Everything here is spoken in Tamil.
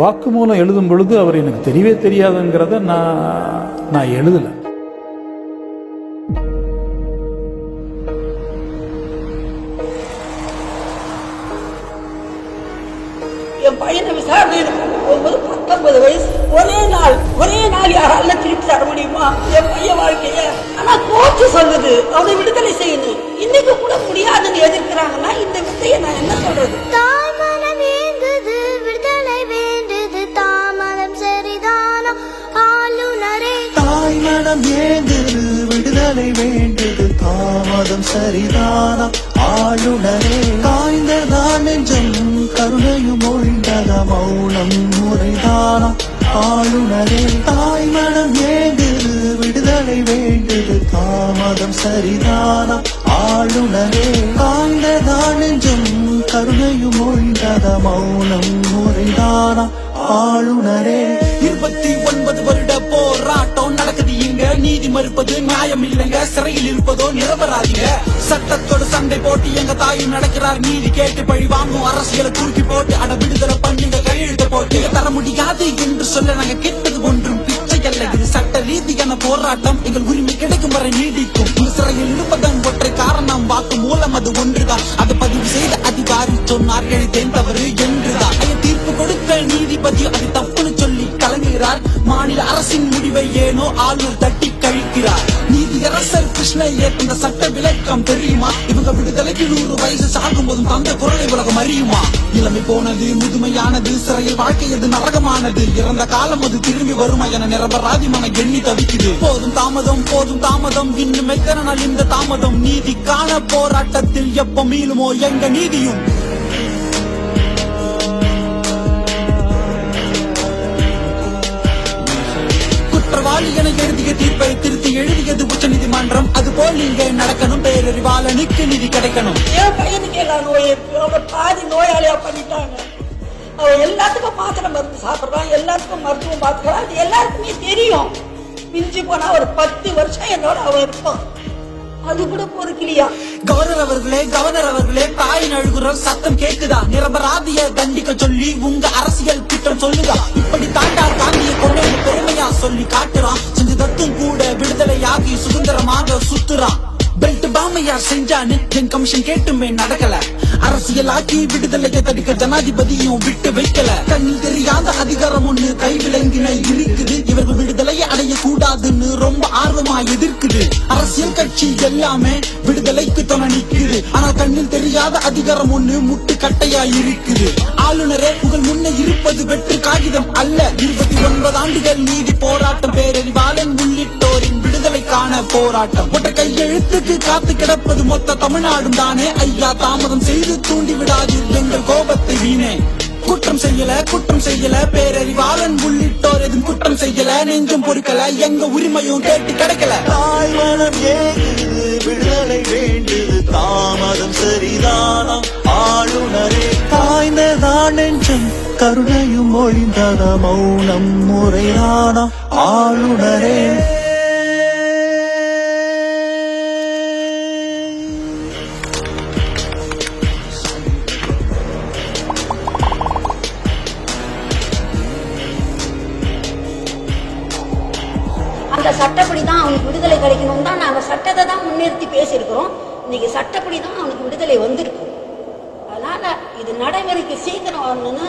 வாக்குமூலம் எழுதும் பொழுது அவர் எனக்கு தெரியவே தெரியாதுங்கிறத நான் நான் எழுதலை. என் பையனை கொண்டு போகும்போது பத்தொன்பது வயசு. ஒரே நாள் ஒரே நாள் யாரால திருப்பி தர முடியுமா? என் பையன் வாழ்க்கைய ஆனா கோர்ட்டு சொல்லுது. அவனை விடுதலை செய்யணும் இன்னைக்கு கூட முடியாதுன்னு எதிர்க்கிறாங்கன்னா இந்த வித்தையை நான் என்ன சொல்றது? விடுதலை வேண்டுது தாமதம் சரிதானா? ஆளுநரே காய்ந்ததான் நெஞ்சம் கருணையும் ஒழிந்தத? மௌனம் முறைதானா? ஆளுநரே தாய் மனம் ஏந்தது விடுதலை வேண்டுது தாமதம் சரிதானா? ஆளுநரே காய்ந்ததான் நெஞ்சம் கருணையும் ஒழிந்தத? மௌனம் முறைதானா? ஆளுநரே இருபத்தி ஒன்பது வருடம் போராட்டம் நடக்குது இங்க. நீதி மறுப்பது நியாயம் இல்லைங்க. சிறையில் இருப்பதோ நிரபராதிங்க. சட்டத்தோட சண்டை போட்டு எங்க தாயும் நடக்கிறார். நீதி கேட்டு பழி வாங்கும் அரசியலை தூக்கி போட்டு அட விடுதலை பண்ணுங்க கையெழுத்த போட்டு. தர முடியாது என்று சொல்ல நாங்க கேட்டது ஒன்றும் பிச்சை அல்ல. இது சட்ட ரீதியான போராட்டம். எங்கள் உரிமை கிடைக்கும் வரை நீடிக்கும். சிறையில் இருப்பதன் ஒற்றை காரணம் வாக்கு மூலம் அது ஒன்றுதான். அதை பதிவு செய்த அதிகாரி சொன்னார் எழுத்தேன் தவறு என்று. மாநில அரசின் முடிவை ஏனோ ஆளுநர் தட்டி கழிக்கிறார். நீதியரசர் கிருஷ்ணய்யர் இந்த சட்ட விளக்கம் தெரியுமா? இவங்க விடுதலைக்கு நூறு வயசு சாகும் போதும் தந்த குரலை உலகம் அறியுமா? இளமை போனது முதுமையானது சிறையில் வாழ்க்கை அது நரகமானது? இறந்த காலம் அது திரும்பி வருமா என நிரபராதி மன எண்ணி தவிக்குது. போதும் தாமதம் போதும் தாமதம் இன்னும் எத்தனை நாள் இந்த தாமதம்? நீதிக்கான போராட்டத்தில் எப்ப மீளுமோ எங்க நீதியும்? அதுபோல் இங்கே நடக்கணும். பேரறிவாளனுக்கு நீதி கிடைக்கணும். என் பையனுக்கு எல்லா நோய் அவன் பாதி நோயாளியா பண்ணிட்டாங்க. அவன் எல்லாத்துக்கும் மாத்திரை மருந்து சாப்பிடுறான். எல்லாத்துக்கும் மருத்துவம் பார்த்துக்கிறான். அது எல்லாருக்குமே தெரியும். மிஞ்சி போனா ஒரு பத்து வருஷம் என்னோட அவன் இருப்பான். அது கூட பொறுக்கலையா? கவர்னர் அவர்களே கவர்னர் அவர்களே தாயின் அழுகுற சத்தம் கேக்குதா நிரபராதிய தண்டிக்க சொல்லி உங்க அரசியல் திட்டம் சொல்லுதா? சுத்துறான் பெல்ட் பாமையார் செஞ்சான்னு என் கமிஷன் கேட்டுமே நடக்கல. அரசியலாக்கி விடுதலையை தடுக்க ஜனாதிபதியும் விட்டு வைக்கல. கண்ணில் தெரியாத அதிகாரம் ஒண்ணு கை விலங்கின இருக்குது. இவர்கள் விடுதலையை அடைய கூடாதுன்னு ரொம்ப ஆர்வமா எதிர்க்குது. அரசியல் கட்சி எல்லாமே விடுதலைக்கு துணை நிக்குது. ஆனா கண்ணில் தெரியாத அதிகாரம் ஒண்ணு முட்டு கட்டையா இருக்குது. ஆளுநரே உங்கள் முன்ன இருப்பது வெற்று காகிதம் அல்ல. இருபத்தி ஒன்பது ஆண்டுகள் நீதி போராட்டம் பேர் போராட்டம். ஒற்றை கையெழுத்துக்கு காத்து கிடப்பது மொத்த தமிழ்நாடும் தானே. ஐயா தாமதம் செய்து தூண்டி விடாது எங்கள் கோபத்தை வீணே. குற்றம் செய்யல குற்றம் செய்யல. பேரறிவாளன் உள்ளிட்டோர் எதுவும் குற்றம் செய்யல. நெஞ்சும் பொறுக்கல எங்க உரிமையும் கேட்டு கிடைக்கல. தாய் மனம் ஏங்குது விடுதலை வேண்டுது. தாமதம் சரிதானா? ஆளுநரே. காய்ந்ததான் நெஞ்சம் கருணையும் ஒழிந்தத மௌனம் முறைதானா? ஆளுநரே. சட்டப்படி தான் அவனுக்கு விடுதலை கிடைக்கணும் தான் நாங்கள் சட்டத்தை தான் முன்னிறுத்தி பேசியிருக்கிறோம். இன்னைக்கு சட்டப்படி தான் அவனுக்கு விடுதலை வந்திருக்கு. அதனால இது நடைமுறைக்கு சீக்கிரம் வரணும்னு